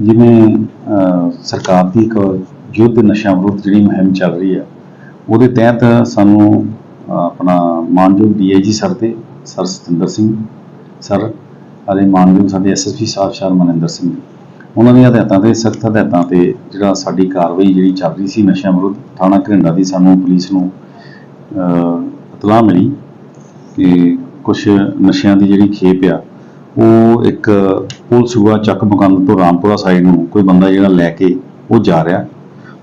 ਜਿਵੇਂ ਸਰਕਾਰ ਦੀ ਇੱਕ ਯੁੱਧ ਨਸ਼ਿਆਂ ਵਿਰੁੱਧ ਜਿਹੜੀ ਮੁਹਿੰਮ ਚੱਲ ਰਹੀ ਹੈ, ਉਹਦੇ ਤਹਿਤ ਸਾਨੂੰ ਆਪਣਾ ਮਾਨਯੋਗ ਡੀਆਈਜੀ ਸਰ ਤੇ ਸਰ ਸਤਿੰਦਰ ਸਿੰਘ ਸਰ, ਅਤੇ ਮਾਨਯੋਗ ਸਾਡੇ ਐਸਐਸਪੀ ਸਾਹਿਬ ਸ਼ਰ ਮਨਿੰਦਰ ਸਿੰਘ ਉਹਨਾਂ ਦੀਆਂ ਹਦਾਇਤਾਂ ਤੇ ਸਖਤ ਹਦਾਇਤਾਂ ਤੇ ਜਿਹੜਾ ਸਾਡੀ ਕਾਰਵਾਈ ਜਿਹੜੀ ਚੱਲ ਰਹੀ ਸੀ ਨਸ਼ਿਆਂ ਵਿਰੁੱਧ, ਥਾਣਾ ਘਰਿੰਡਾ ਦੀ ਸਾਨੂੰ ਪੁਲਿਸ ਨੂੰ ਇਤਲਾਹ ਮਿਲੀ ਕਿ ਕੁਝ ਨਸ਼ਿਆਂ ਦੀ ਜਿਹੜੀ ਖੇਪ ਆ ਉਹ ਇੱਕ ਪੁਲ ਸੂਆ ਚੱਕ ਮੁਕੰਦ ਤੋਂ ਰਾਮਪੁਰਾ ਸਾਈਡ ਨੂੰ ਕੋਈ ਬੰਦਾ ਜਿਹੜਾ ਲੈ ਕੇ ਉਹ ਜਾ ਰਿਹਾ।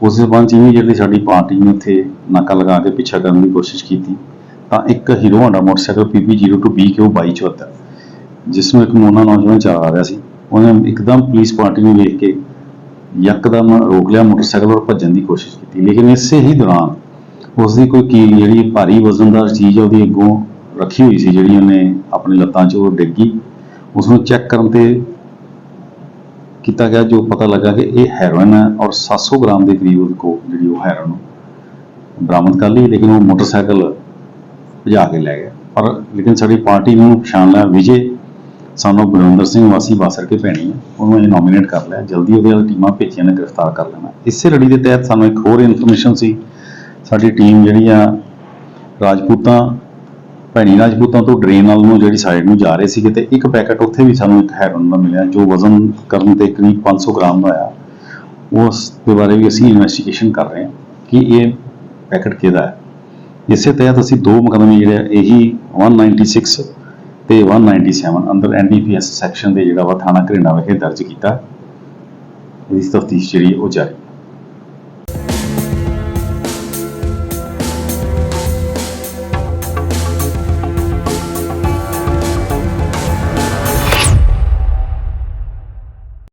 ਉਸ ਦੇ ਸੰਬੰਧ ਚ ਇਮੀਡੀਏਟਲੀ ਸਾਡੀ ਪਾਰਟੀ ਨੇ ਉੱਥੇ ਨਾਕਾ ਲਗਾ ਕੇ ਪਿੱਛਾ ਕਰਨ ਦੀ ਕੋਸ਼ਿਸ਼ ਕੀਤੀ, ਤਾਂ ਇੱਕ ਹੀਰੋ ਹੋਂਡਾ ਮੋਟਰਸਾਈਕਲ PB02BQ2274 ਜਿਸ ਨੂੰ ਇੱਕ ਮੋਨਾ ਨੌਜਵਾਨ ਚਲਾ ਰਿਹਾ ਸੀ। ਉਹਨੇ ਇੱਕਦਮ ਪੁਲਿਸ ਪਾਰਟੀ ਨੂੰ ਵੇਖ ਕੇ ਯਕਦਮ ਰੋਕ ਲਿਆ, ਮੋਟਰਸਾਈਕਲ ਔਰ ਭੱਜਣ ਦੀ ਕੋਸ਼ਿਸ਼ ਕੀਤੀ। ਲੇਕਿਨ ਇਸੇ ਹੀ ਦੌਰਾਨ ਉਸ ਦੀ ਕੋਈ ਕੀ ਜਿਹੜੀ ਭਾਰੀ ਵਜ਼ਨਦਾਰ ਚੀਜ਼ ਉਹਦੀ ਅੱਗੋਂ ਰੱਖੀ ਹੋਈ ਸੀ, ਜਿਹੜੀ ਉਹਨੇ ਆਪਣੀ ਲੱਤਾਂ 'ਚ ਉਹ ਡਿੱਗੀ ਉਸ ਨੂੰ ਚੈੱਕ ਕਰਨ ਤੇ ਕੀਤਾ ਗਿਆ ਜੋ ਪਤਾ ਲੱਗਾ ਕਿ ਇਹ ਹੈਰੋਇਨ ਹੈ ਔਰ 700 ਗ੍ਰਾਮ ਦੇ ਕਰੀਬ ਉਹਦੇ ਕੋਲ ਜਿਹੜੀ ਉਹ ਹੈਰੋਇਨ ਬਰਾਮਦ ਕਰ ਲਈ, ਲੇਕਿਨ ਉਹ ਮੋਟਰਸਾਈਕਲ ਭਜਾ ਕੇ ਲੈ ਗਿਆ। ਪਰ ਲੇਕਿਨ ਸਾਡੀ ਪਾਰਟੀ ਨੂੰ ਪਛਾਣ ਲਿਆ ਵਿਜੇ, ਸਾਨੂੰ ਗੁਰਵਿੰਦਰ ਸਿੰਘ ਵਾਸੀ ਬਾਸਰ ਕੇ ਭੈਣੀ ਹੈ ਉਹਨੂੰ ਇਹ ਨੋਮੀਨੇਟ ਕਰ ਲਿਆ। ਜਲਦੀ ਉਹਦੇ ਵਾਲੀ ਟੀਮਾਂ ਭੇਜੀਆਂ ਨੇ, ਗ੍ਰਿਫਤਾਰ ਕਰ ਲੈਣਾ। ਇਸੇ ਲੜੀ ਦੇ ਤਹਿਤ ਸਾਨੂੰ ਇੱਕ ਹੋਰ ਇਨਫੋਰਮੇਸ਼ਨ ਸੀ। ਸਾਡੀ ਟੀਮ ਜਿਹੜੀ ਆ ਰਾਜਪੂਤਾਂ ਭੈਣੀ ਰਾਜਪੂਤਾਂ ਤੋਂ ਡਰੇਨ ਵੱਲ ਨੂੰ ਜਿਹੜੀ ਸਾਈਡ ਨੂੰ ਜਾ ਰਹੇ ਸੀਗੇ ਤੇ ਇੱਕ ਪੈਕੇਟ ਉੱਥੇ ਵੀ ਸਾਨੂੰ ਇੱਕ ਹੈਰੋਨ ਦਾ ਮਿਲਿਆ ਜੋ ਵਜ਼ਨ ਕਰਨ ਤੇ ਕਰੀਬ 500 ਗ੍ਰਾਮ ਦਾ ਆਇਆ ਉਸ ਦੇ ਬਾਰੇ ਵੀ ਅਸੀਂ ਇਨਵੈਸਟੀਗੇਸ਼ਨ ਕਰ ਰਹੇ ਹਾਂ ਕਿ ਇਹ ਪੈਕਟ ਕਿਹਦਾ ਹੈ। ਇਸੇ ਤਹਿਤ ਅਸੀਂ ਦੋ ਮੁਕੱਦਮੇ ਜਿਹੜੇ ਆ, ਇਹੀ 196 ਤੇ 197 ਅੰਡਰ ਐਨਡੀਪੀਐਸ ਸੈਕਸ਼ਨ ਦੇ ਜਿਹੜਾ ਵਾ ਥਾਣਾ ਘਰਿੰਡਾ ਵਿਖੇ ਦਰਜ ਕੀਤਾ। ਇਸ ਤਫਤੀਸ਼ ਜਿਹੜੀ ਉਹ ਜਾਰੀ।